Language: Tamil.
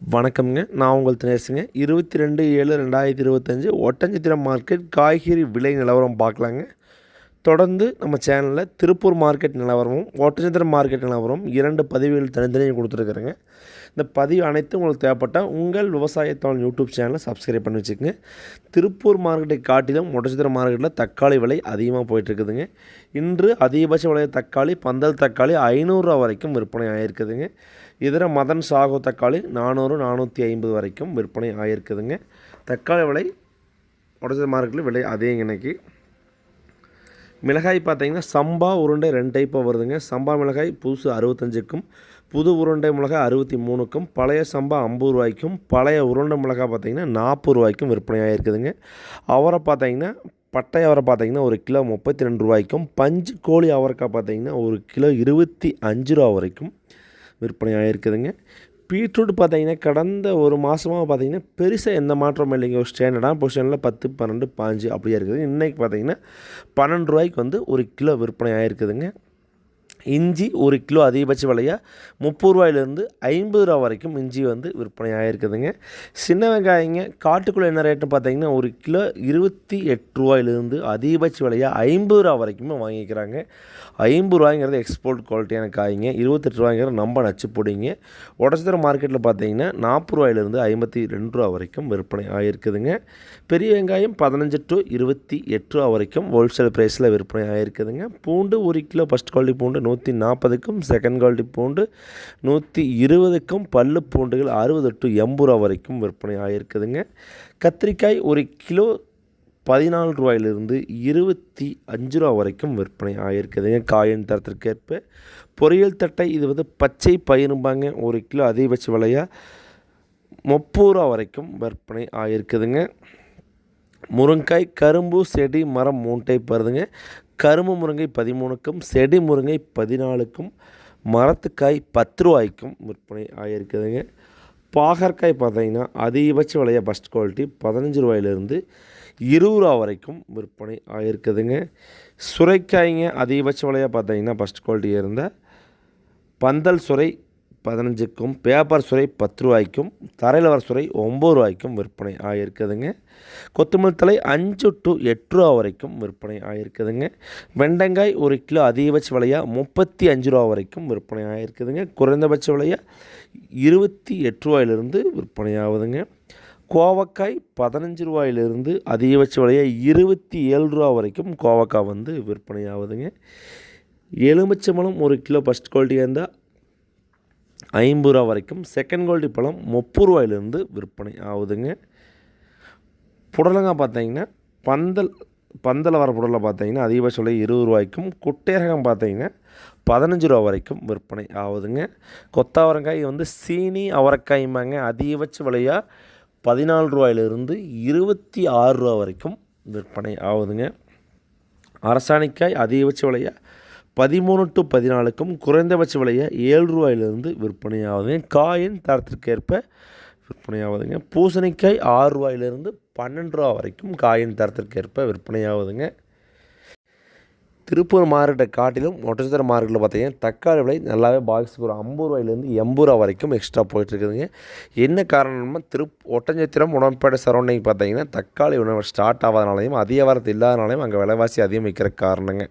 வணக்கம்ங்க. நான் உங்கள் தினேசுங்க இருபத்தி ரெண்டு ஏழு ரெண்டாயிரத்தி இருபத்தஞ்சி ஒட்டஞ்சத்திரம் மார்க்கெட் காய்கறி விலை நிலவரம் பார்க்கலாங்க. தொடர்ந்து நம்ம சேனலில் திருப்பூர் மார்க்கெட் நிலவரமும் ஒட்டஞ்சத்திரம் மார்க்கெட் நிலவரம் இரண்டு பதிவுகள் தனித்தனியாக கொடுத்துருக்குறேங்க. இந்த பதிவு அனைத்தும் உங்களுக்கு தேவைப்பட்டால் உங்கள் விவசாயத்தாள் யூடியூப் சேனலை சப்ஸ்கிரைப் பண்ணி வச்சுக்கோங்க. திருப்பூர் மார்க்கெட்டை காட்டிலும் ஒட்டச்சத்திரம் மார்க்கெட்டில் தக்காளி விலை அதிகமாக போயிட்டுருக்குதுங்க. இன்று அதிகபட்ச விலை தக்காளி பந்தல் தக்காளி ஐநூறுரூவா வரைக்கும் விற்பனை ஆகிருக்குதுங்க இதர மதன் சாகு தக்காளி நானூறு நானூற்றி ஐம்பது வரைக்கும் விற்பனை ஆகியிருக்குதுங்க தக்காளி விலை உடச்ச மார்க்கெட்டில் விலை அதே இன்னைக்கு மிளகாய் பார்த்தீங்கன்னா சம்பா உருண்டை ரெண்டு டைப்பாக வருதுங்க. சம்பா மிளகாய் புதுசு அறுபத்தஞ்சுக்கும் புது உருண்டை மிளகாய் அறுபத்தி மூணுக்கும் பழைய சம்பா ஐம்பது ரூபாய்க்கும் பழைய உருண்டை மிளகாய் பார்த்தீங்கன்னா நாற்பது ரூபாய்க்கும் விற்பனையாக இருக்குதுங்க அவரை பார்த்திங்கன்னா பட்டை அவரை பார்த்திங்கன்னா ஒரு கிலோ முப்பத்தி ரெண்டு ரூபாய்க்கும் பஞ்சு கோழி அவரைக்காய் பார்த்தீங்கன்னா ஒரு கிலோ இருபத்தி அஞ்சு ரூபா வரைக்கும் விற்பனை ஆகிருக்குதுங்க பீட்ரூட் பார்த்தீங்கன்னா கடந்த ஒரு மாதமாக பார்த்தீங்கன்னா பெருசாக எந்த மாற்றமும் இல்லைங்க. ஒரு ஸ்டாண்டர்டான பொசிஷனில் பத்து பன்னெண்டு பாஞ்சு அப்படியே இருக்குது. இன்றைக்கி பார்த்தீங்கன்னா பன்னெண்டு ரூபாய்க்கு வந்து ஒரு கிலோ விற்பனை ஆகிருக்குதுங்க இஞ்சி ஒரு கிலோ அதிகபட்ச விலையாக முப்பது ரூபாயிலேருந்து ஐம்பது ரூபா வரைக்கும் இஞ்சி வந்து விற்பனை ஆகிருக்குதுங்க சின்ன வெங்காயங்க காட்டுக்குள்ளே என்ன ரேட்டு பார்த்தீங்கன்னா ஒரு கிலோ இருபத்தி எட்டு ரூபாயிலேருந்து அதிகபட்ச விலையாக ஐம்பது ரூபா வரைக்குமே வாங்கிக்கிறாங்க. ஐம்பது ரூபாய்ங்கிறது எக்ஸ்போர்ட் குவாலிட்டியான காய்ங்க. இருபத்தெட்டு ரூபாய்ங்கிறது நம்ம நச்சு போடுங்க. உடச்சதர மார்க்கெட்டில் பார்த்தீங்கன்னா நாற்பது ரூபாயிலேருந்து ஐம்பத்தி ரெண்டு ரூபா வரைக்கும் விற்பனை ஆகிருக்குதுங்க பெரிய வெங்காயம் பதினஞ்சு டு இருபத்தி எட்டு ரூபா வரைக்கும் ஹோல்சேல் ப்ரைஸில் விற்பனை ஆகிருக்குதுங்க பூண்டு ஒரு கிலோ ஃபஸ்ட் குவாலிட்டி பூண்டு நூற்றி நூற்றி நாற்பதுக்கும் செகண்ட் குவாலிட்டி பூண்டு நூற்றி இருபதுக்கும் பல்லு பூண்டுகள் அறுபது டு எண்பது ரூபா வரைக்கும் விற்பனை ஆகிருக்குதுங்க கத்திரிக்காய் ஒரு கிலோ பதினாலு ரூபாயிலிருந்து இருபத்தி அஞ்சு ரூபா வரைக்கும் விற்பனை ஆகிருக்குதுங்க காயின் தரத்திற்கேற்ப. பொரியல் தட்டை இது வந்து பச்சை பயிரும்பாங்க. ஒரு கிலோ அதிகபட்ச விலையாக முப்பது ரூபா வரைக்கும் விற்பனை ஆகிருக்குதுங்க முருங்காய் கரும்பு செடி மரம் மூணு டைப் வருதுங்க கரும்பு முருங்கை பதிமூணுக்கும் செடி முருங்கை பதினாலுக்கும் மரத்துக்காய் பத்து ரூபாய்க்கும் விற்பனை ஆகியிருக்குதுங்க. பாகற்காய் பார்த்தீங்கன்னா அதிகபட்ச விலையாக ஃபஸ்ட் குவாலிட்டி பதினஞ்சு ரூபாயிலிருந்து இருபது ரூபா வரைக்கும் விற்பனை ஆகியிருக்குதுங்க. சுரைக்காய்ங்க அதிகபட்ச விலையாக பார்த்தீங்கன்னா ஃபஸ்ட் குவாலிட்டி இருந்தால் பந்தல் சுரை பதினஞ்சுக்கும் பேப்பர் சுரை பத்து ரூபாய்க்கும் தரையில் வர சுரை ஒம்பது ரூபாய்க்கும் விற்பனை ஆகியிருக்குதுங்க கொத்தமல்லி தலை அஞ்சு டு எட்டு ரூபா வரைக்கும் விற்பனை ஆகியிருக்குதுங்க வெண்டங்காய் ஒரு கிலோ அதிகபட்ச விலையாக முப்பத்தி அஞ்சு ரூபா வரைக்கும் விற்பனை ஆகியிருக்குதுங்க குறைந்தபட்ச விலையாக இருபத்தி எட்டு ரூபாயிலிருந்து விற்பனை ஆகுதுங்க. கோவக்காய் பதினஞ்சு ரூபாயிலிருந்து அதிகபட்ச விலையாக இருபத்தி ஏழு ரூபா வரைக்கும் கோவக்காய் வந்து விற்பனை ஆகுதுங்க. எலுமிச்சம்பழம் ஒரு கிலோ ஃபஸ்ட் குவாலிட்டியாக இருந்தால் ஐம்பது ரூபா வரைக்கும் செகண்ட் குவாலிட்டி பழம் முப்பது ரூபாயிலிருந்து விற்பனை ஆகுதுங்க. புடலங்காய் பார்த்தீங்கன்னா பந்தல் பந்தல் வர புடலை பார்த்தீங்கன்னா அதிகபட்ச விலை இருபது ரூபாய்க்கும் குட்டையரகம் பார்த்தீங்கன்னா பதினஞ்சு ரூபா வரைக்கும் விற்பனை ஆகுதுங்க. கொத்தாவரங்காய் வந்து சீனி அவரைக்காய்மாங்க அதிகபட்ச விலையாக பதினாலு ரூபாயிலிருந்து இருபத்தி ஆறு ரூபா வரைக்கும் விற்பனை ஆகுதுங்க. அரசாணிக்காய் அதிகபட்ச விலையாக பதிமூணு டு பதினாலுக்கும் குறைந்தபட்ச விலையை ஏழு ரூபாயிலிருந்து விற்பனையாகுதுங்க காயின் தரத்திற்கேற்ப விற்பனையாகுதுங்க பூசணிக்காய் ஆறு ரூபாயிலிருந்து பன்னெண்டு ரூபா வரைக்கும் காயின் தரத்திற்கேற்ப விற்பனை ஆகுதுங்க திருப்பூர் மார்க்கெட்டை காட்டிலும் ஒட்டச்சத்திர மார்க்கெட்டில் பார்த்தீங்கன்னா தக்காளி விலை நல்லாவே பாக்ஸுக்கு ஒரு ஐம்பது ரூபாயிலேருந்து எண்பது ரூபா வரைக்கும் எக்ஸ்ட்ரா போயிட்டுருக்குதுங்க. என்ன காரணம்னா திருப் ஒட்டஞ்சத்திரம் உடம்பேட்டை சரௌண்டிங் பார்த்தீங்கன்னா தக்காளி உணவு ஸ்டார்ட் ஆகாதனாலையும் அதிக வாரத்து இல்லாதனாலையும் அங்கே விலைவாசி அதிகம் வைக்கிற காரணங்க.